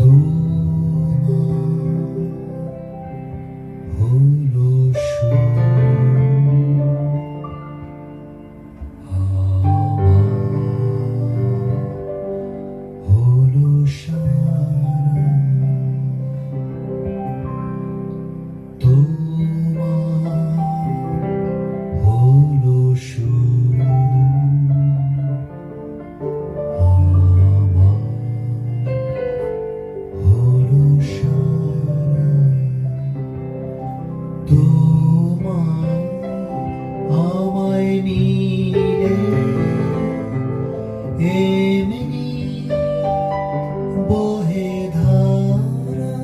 tu তোমায় আমায় নিয়ে এমনি বহে ধারা।